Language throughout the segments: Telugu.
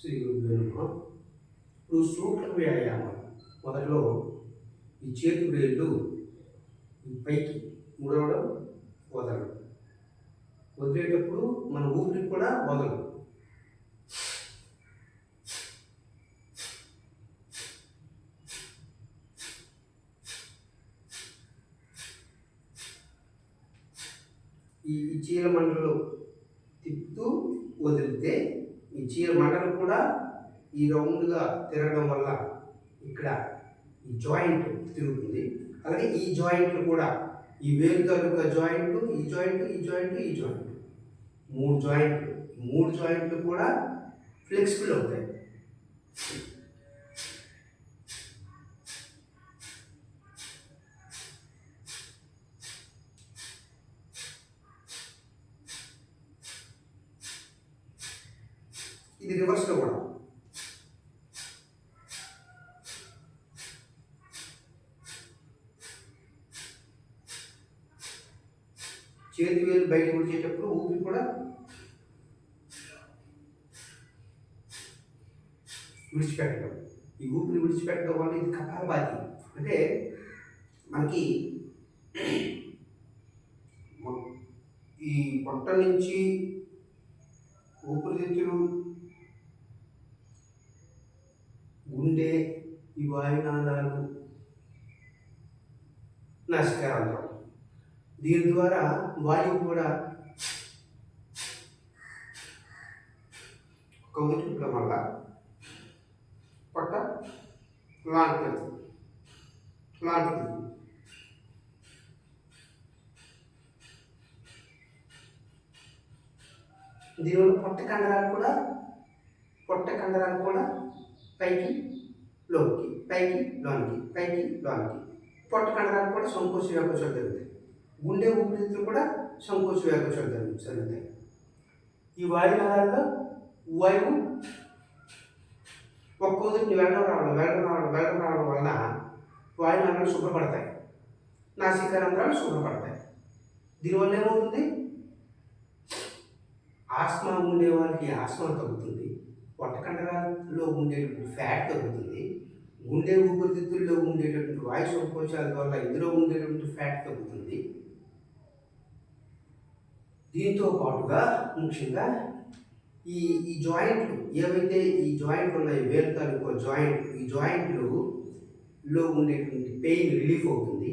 శ్రీ గురుభ్యో ఇప్పుడు సూక్ష్మ వ్యాయామం. మొదట్లో ఈ చేతి వేళ్ళు పైకి ముడవడం వదలడం. వదిలేటప్పుడు మన ఊపిరి కూడా వదలడం ఈ ఈ చీల తిప్పుతూ వదిలితే ఈ చీర మంటలు కూడా ఈ రౌండ్గా తిరగడం వల్ల ఇక్కడ ఈ జాయింట్ తిరుగుతుంది. అలాగే ఈ జాయింట్లు కూడా ఈ వేలు తాలూకా జాయింట్ ఈ జాయింట్ ఈ జాయింట్ ఈ జాయింట్. మూడు జాయింట్లు మూడు జాయింట్లు కూడా ఫ్లెక్సిబుల్ అవుతాయి. ఇది రివర్స్లో కూడా చేతి వేలు బయట విడిచేటప్పుడు ఊపిరి కూడా విడిచిపెట్టడం. ఈ ఊపిరి విడిచిపెట్టడం వల్ల ఇది కపాలభాతి అంటే మనకి ఈ పొట్ట నుంచి ఊపిరితిత్తులు ఉండే ఈ వాయునాదాలు నాసికారంధ్రం దీని ద్వారా వాయువు కూడా కౌగిలించడం వల్ల పొట్ట లాంటిది. లాంటిది. దీనివల్ల పొట్ట కండరాలు కూడా పొట్ట కండరాలు కూడా పైకి లోకి పైకి లోనికి పైకి లోనికి. పొట్ట కండరాలు కూడా సంకోచ వ్యాకోచాలు జరుగుతాయి. గుండె ఊపిరితిత్తులు కూడా సంకోచ వ్యాకోచాలు జరుగు- జరుగుతాయి. ఈ వాయునాళాల్లో వాయువు ఒక్క ఉదిరిని వెళ్ళడం రావడం వెళ్ళడం రావడం వెళ్ళడం రావడం వలన వాయునాళాలు శుభ్రపడతాయి. నాసికారంధ్రాలు శుభ్రపడతాయి. దీనివల్ల ఏమవుతుంది? ఆస్మా ఉండే వాళ్ళకి ఆస్మా తగ్గుతుంది. పొట్ట కండరాల్లో ఉండేటువంటి ఫ్యాట్ తగ్గుతుంది. గుండె ఊపిరితిత్తుల్లో ఉండేటటువంటి వాయు సంకోచాల వల్ల ఇందులో ఉండేటువంటి ఫ్యాట్ తగ్గుతుంది. దీంతో పాటుగా ముఖ్యంగా ఈ ఈ జాయింట్లు ఏవైతే ఈ జాయింట్లు ఉన్నాయో వేరు తాలూకు జాయింట్ ఈ జాయింట్లు లో ఉండేటువంటి పెయిన్ రిలీఫ్ అవుతుంది.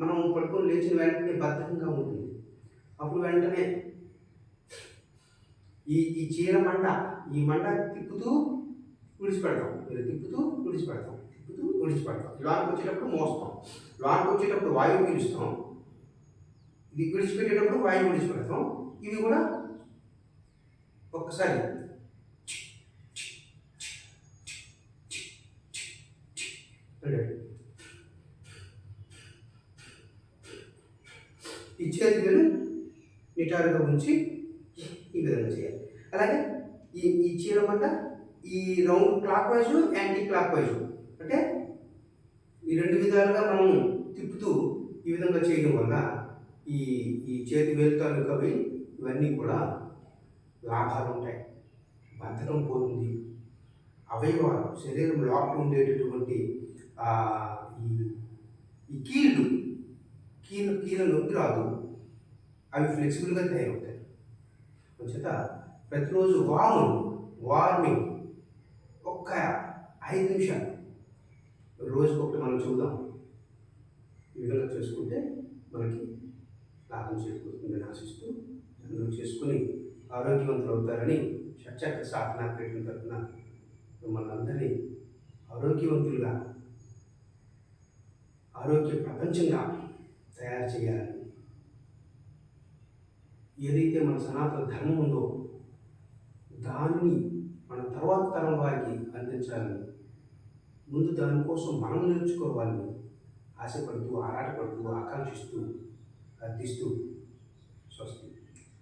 మనం పడుకొని లేచిన వెంటనే బద్ధకంగా ఉంటుంది. అప్పుడు వెంటనే ఈ ఈ చీర మంట ఈ మంట తిప్పుతూ విడిచిపెడతాం. ఇలా తిప్పుతూ విడిచిపెడతాం. తిప్పుతూ విడిచిపెడతాం. లోనికి వచ్చేటప్పుడు మోస్తాం. లోనికి వచ్చేటప్పుడు వాయువు పీలుస్తాం. ఇది విడిచిపెట్టేటప్పుడు వాయువు విడిచిపెడతాం. ఇవి కూడా ఒక్కసారి. అంటే ఈ చేతి నిటారుగా ఉంచి ఈ విధంగా చేయాలి. అలాగే ఈ ఈ చీరమంట ఈ round clockwise anticlockwise అంటే ఈ రెండు విధాలుగా మనం తిప్పుతూ ఈ విధంగా చేయడం వల్ల ఈ ఈ చేతి వేలు తాలూకవి ఇవన్నీ కూడా లాభాలు ఉంటాయి. బద్ధకం పోతుంది. అవయవాలు శరీరం లోపల ఉండేటటువంటి ఈ ఈ కీళ్ళు కీళ్ళ కీళ్ళ నొప్పి రాదు. అవి ఫ్లెక్సిబుల్గా తయారవుతాయి. చేత ప్రతిరోజు వార్మింగ్ వార్మింగ్ ఒక్క ఐదు నిమిషాలు. రోజుకి ఒకటి మనం చూద్దాం. ఈ విధంగా చేసుకుంటే మనకి లాభం చేకూరుతుందని ఆశిస్తూ అందరూ చేసుకుని ఆరోగ్యవంతులు అవుతారని షట్చక్ర సాధన పీఠం తరఫున మిమ్మల్ని అందరినీ ఆరోగ్యవంతులుగా ఆరోగ్య ప్రపంచంగా తయారు చేయాలని. ఏదైతే మన సనాతన ధర్మం ఉందో దాన్ని మన తర్వాత తరం వారికి అందించాలని ముందు దానికోసం మనం నేర్చుకోవాలని ఆశపడుతూ ఆరాటపడుతూ ఆకాంక్షిస్తూ అర్థిస్తూ స్వస్తి.